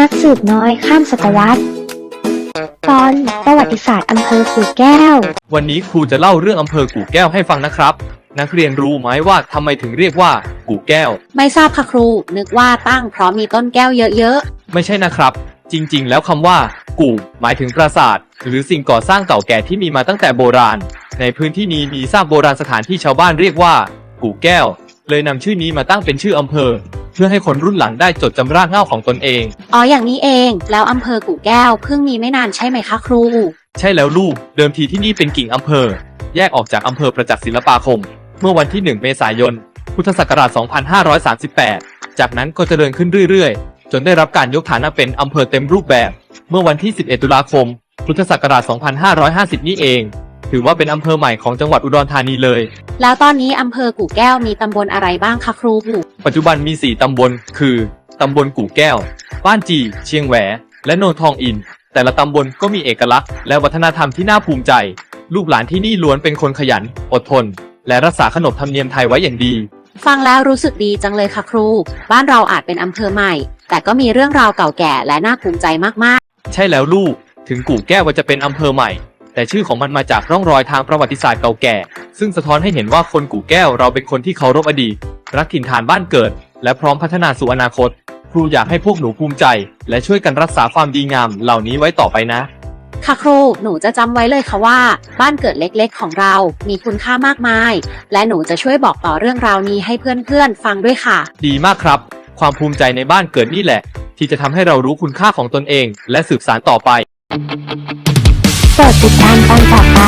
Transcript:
นักสืบน้อยข้ามศตวรรษ ตอนประวัติศาสตร์อำเภอกู่แก้ว วันนี้ครูจะเล่าเรื่องอำเภอกู่แก้วให้ฟังนะครับ นักเรียนรู้ไหมว่าทำไมถึงเรียกว่า กู่แก้ว ไม่ทราบค่ะครู นึกว่าตั้งเพราะมีต้นแก้วเยอะไม่ใช่นะครับ จริงๆ แล้วคำว่า กู่ หมายถึงปราสาท หรือสิ่งก่อสร้างเก่าแก่ที่มีมาตั้งแต่โบราณ ในพื้นที่นี้มีซากโบราณสถานที่ชาวบ้านเรียกว่า กู่แก้ว เลยนำชื่อนี้มาตั้งเป็นชื่ออำเภอ เพื่อให้คนรุ่นหลังได้จดจำรากเหง้าของตนเองๆอ๋ออย่างนี้เอง แล้วอำเภอกู่แก้วเพิ่งมีไม่นานใช่ไหมคะครู ใช่แล้วลูก เดิมทีที่นี่เป็นกิ่งอำเภอ แยกออกจากอำเภอประจักษ์ศิลปาคม เมื่อวันที่ 1 เมษายน พุทธศักราช 2538 จากนั้นก็เจริญขึ้นเรื่อยๆ จนได้รับการยกฐานะเป็นอำเภอเต็มรูปแบบ เมื่อวันที่ 11 ตุลาคม พุทธศักราช 2550 นี้เอง ถือว่าเป็นอำเภอใหม่ของจังหวัดอุดรธานีเลย แล้วตอนนี้อำเภอกู่แก้วมีตำบลอะไรบ้างคะครู ปัจจุบันมี 4 ตำบล คือตำบลกู่แก้ว บ้านจี เชียงแหว และโนนทองอิน แต่ละตำบลก็มีเอกลักษณ์ และวัฒนธรรมที่น่าภูมิใจ ลูกหลานที่นี่ล้วนเป็นคนขยัน อดทน และรักษาขนบธรรมเนียมไทยไว้อย่างดี ฟังแล้วรู้สึกดีจังเลยค่ะครู บ้านเราอาจเป็นอำเภอใหม่ แต่ก็มีเรื่องราวเก่าแก่และน่าภูมิใจมากใช่แล้วลูก ถึงกู่แก้วจะเป็นอำเภอใหม่ แต่ชื่อของมันมาจากร่องรอยทางประวัติศาสตร์เก่าแก่ ซึ่งสะท้อนให้เห็นว่าคนกู่แก้วเราเป็นคนที่เคารพอดีตรักถิ่นฐานบ้านเกิด และพร้อมพัฒนาสู่อนาคต ครูอยากให้พวกหนูภูมิใจ และช่วยกันรักษาความดีงามเหล่านี้ไว้ต่อไปนะๆค่ะครู หนูจะจำไว้เลยค่ะว่า บ้านเกิดเล็กๆ ของเรา มีคุณค่ามากมาย และหนูจะช่วยบอกต่อเรื่องราวนี้ให้เพื่อนๆ ฟังด้วยค่ะ ดีมากครับ ความภูมิใจในบ้านเกิดนี่แหละ ที่จะทำให้เรารู้คุณค่าของตนเอง และสืบสานต่อไป โปรดติดตามตอนต่อไป